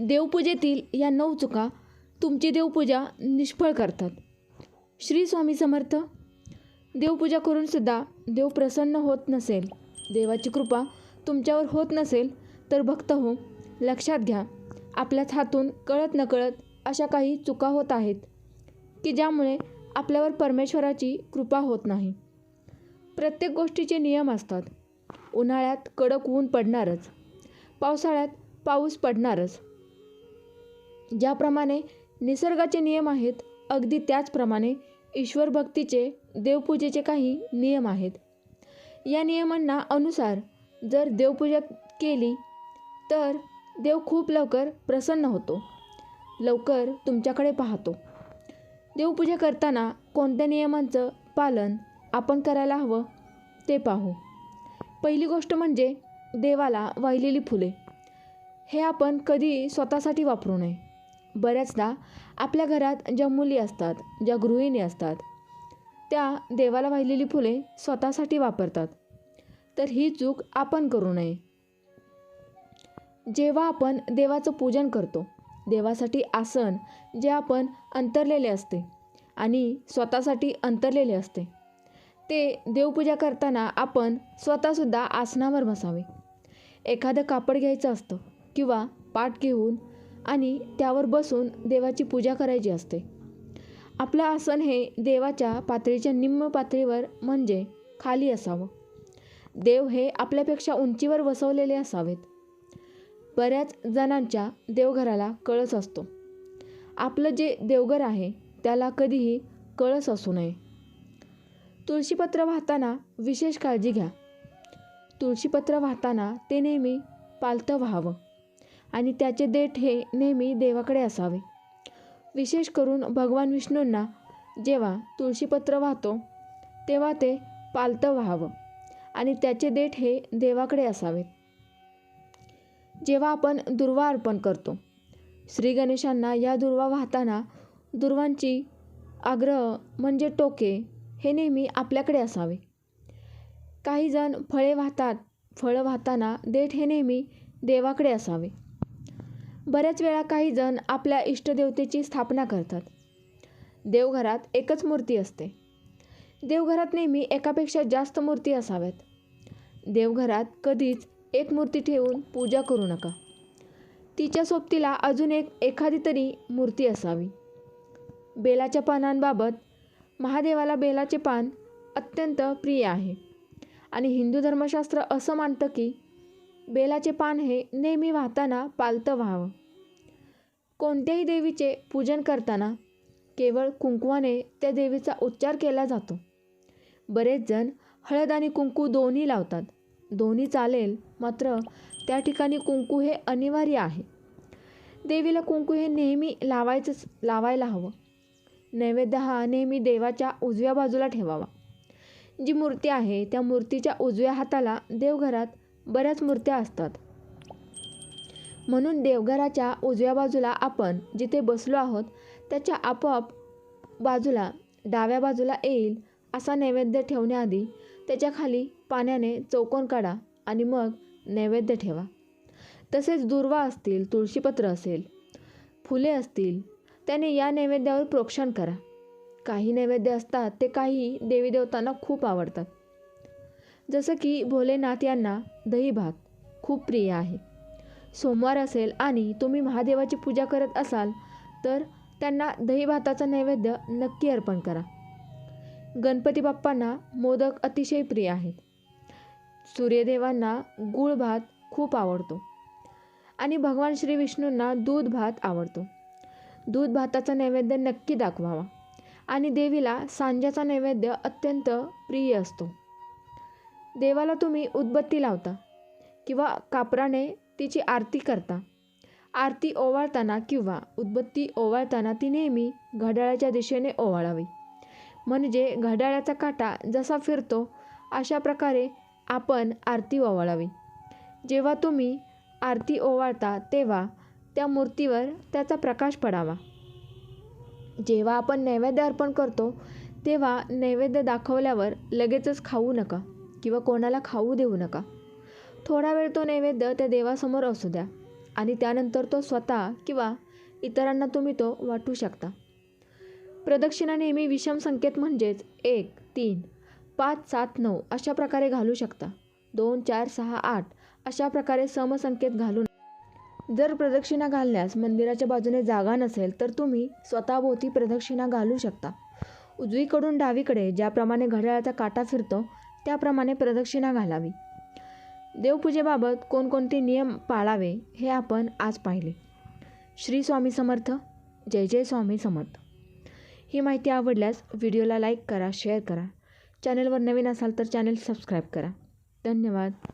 देवपूजेतील या नऊ चुका तुमची देवपूजा निष्फळ करतात. श्री स्वामी समर्थ देवपूजा करूनसुद्धा देव प्रसन्न होत नसेल देवाची कृपा तुमच्यावर होत नसेल तर भक्त हो लक्षात घ्या आपल्याच हातून कळत नकळत अशा काही चुका होत आहेत की ज्यामुळे आपल्यावर परमेश्वराची कृपा होत नाही. प्रत्येक गोष्टीचे नियम असतात. उन्हाळ्यात कडक ऊन पडणारच. पावसाळ्यात पाऊस पडणारच. ज्याप्रमाणे निसर्गाचे नियम आहेत अगदी त्याचप्रमाणे ईश्वर भक्तीचे देवपूजेचे काही नियम आहेत. या नियमांना अनुसार जर देवपूजा केली तर देव खूप लवकर प्रसन्न होतो. लवकर तुमच्याकडे पाहतो. देवपूजा करताना कोणत्या नियमांचं पालन आपण करायला हवं ते पाहू. पहिली गोष्ट म्हणजे देवाला वाहिलेली फुले. हे आपण कधी स्वतःसाठी वापरू नये. बऱ्याचदा आपल्या घरात ज्या मुली असतात ज्या गृहिणी असतात त्या देवाला वाहिलेली फुले स्वतःसाठी वापरतात. तर ही चूक आपण करू नये. जेव्हा आपण देवाचं पूजन करतो देवासाठी आसन जे आपण अंतरलेले असते आणि स्वतःसाठी अंतरलेले असते ते देवपूजा करताना आपण स्वतःसुद्धा आसनावर बसावे. एखादं कापड घ्यायचं असतं किंवा पाठ घेऊन आणि त्यावर बसून देवाची पूजा करायची असते. आपलं आसन हे देवाच्या पातळीच्या निम्न पातळीवर म्हणजे खाली असावं. देव हे आपल्यापेक्षा उंचीवर बसवलेले असावेत. बऱ्याच जणांच्या देवघराला कळस असतो. आपलं जे देवघर आहे त्याला कधीही कळस असू नये. तुळशीपत्र वाहताना विशेष काळजी घ्या. तुळशीपत्र वाहताना ते नेहमी पालतं व्हावं. आणि त्याचे देठ हे नेहमी देवाकडे असावे. विशेष करून भगवान विष्णूंना जेव्हा तुळशीपत्र वाहतो तेव्हा ते पालतं व्हावं आणि त्याचे देठ हे देवाकडे असावेत. जेव्हा आपण दुर्वा अर्पण करतो श्री गणेशांना या दुर्वा वाहताना दुर्वांची आग्रह म्हणजे टोके हे नेहमी आपल्याकडे असावे. काही जण फळे वाहतात फळं वाहताना देठ हे नेहमी देवाकडे असावे. बऱ्याच वेळा काही जण आपल्या इष्टदेवतेची स्थापना करतात. देवघरात एकच मूर्ती असते. देवघरात नेहमी एकापेक्षा जास्त मूर्ती असाव्यात. देवघरात कधीच एक मूर्ती ठेवून पूजा करू नका. तिच्या सोबतीला अजून एक एखादी तरी मूर्ती असावी. बेलाच्या पानांबाबत महादेवाला बेलाचे पान अत्यंत प्रिय आहे. आणि हिंदू धर्मशास्त्र असं मानतं की बेलाचे पान हे नेहमी वाहताना पालतं व्हावं. कोणत्याही देवीचे पूजन करताना केवळ कुंकवाने त्या देवीचा उच्चार केला जातो. बरेच जण हळद आणि कुंकू दोन्ही लावतात. दोन्ही चालेल मात्र त्या ठिकाणी कुंकू हे अनिवार्य आहे. देवीला कुंकू हे नेहमी लावायचंच लावायला हवं. नैवेद्य हा नेहमी देवाच्या उजव्या बाजूला ठेवावा. जी मूर्ती आहे त्या मूर्तीच्या उजव्या हाताला देवघरात बऱ्याच मूर्त्या असतात. म्हणून देवघराच्या उजव्या बाजूला आपण जिथे बसलो आहोत त्याच्या आपोआप बाजूला डाव्या बाजूला येईल असा नैवेद्य ठेवण्याआधी त्याच्याखाली पाण्याने चौकोन काढा आणि मग नैवेद्य ठेवा. तसेच दुर्वा असतील तुळशीपत्र असेल फुले असतील त्याने या नैवेद्यावर प्रोक्षण करा. काही नैवेद्य असतात ते काही देवी देवतांना खूप आवडतात. जसं की भोलेनाथ यांना दही भात खूप प्रिय आहे. सोमवार असेल आणि तुम्ही महादेवाची पूजा करत असाल तर त्यांना दही भाताचा नैवेद्य नक्की अर्पण करा. गणपती बाप्पांना मोदक अतिशय प्रिय आहेत. सूर्यदेवांना गूळ भात खूप आवडतो आणि भगवान श्री विष्णूंना दूध भात आवडतो. दूध भाताचा नैवेद्य नक्की दाखवावा आणि देवीला सांज्याचा नैवेद्य अत्यंत प्रिय असतो. देवाला तुम्ही उदबत्ती लावता किंवा कापराने तिची आरती करता. आरती ओवाळताना किंवा उदबत्ती ओवाळताना ती नेहमी घड्याळाच्या दिशेने ओवाळावी. म्हणजे घड्याळाचा काटा जसा फिरतो अशा प्रकारे आपण आरती ओवाळावी. जेव्हा तुम्ही आरती ओवाळता तेव्हा त्या मूर्तीवर त्याचा प्रकाश पडावा. जेव्हा आपण नैवेद्य अर्पण करतो तेव्हा नैवेद्य दाखवल्यावर लगेचच खाऊ नका किंवा कोणाला खाऊ देऊ नका. थोडा वेळ तो नैवेद्य त्या देवासमोर असू द्या आणि त्यानंतर तो स्वतः किंवा इतरांना तुम्ही तो वाटू शकता. प्रदक्षिणा नेहमी विषम संकेत म्हणजेच एक तीन पाच सात नऊ अशा प्रकारे घालू शकता. दोन चार सहा आठ अशा प्रकारे समसंकेत घालून जर प्रदक्षिणा घालण्यास मंदिराच्या बाजूने जागा नसेल तर तुम्ही स्वतःभोवती प्रदक्षिणा घालू शकता. उजवीकडून डावीकडे ज्याप्रमाणे घड्याळाचा काटा फिरतो त्याप्रमाणे प्रदक्षिणा घालावी. देवपूजेबाबत कोणकोणते नियम पाळावे हे आपण आज पाहिले. श्री स्वामी समर्थ जय जय स्वामी समर्थ. ही माहिती आवडल्यास व्हिडिओला लाईक करा शेअर करा. चॅनलवर नवीन असाल तर चॅनल सबस्क्राईब करा. धन्यवाद.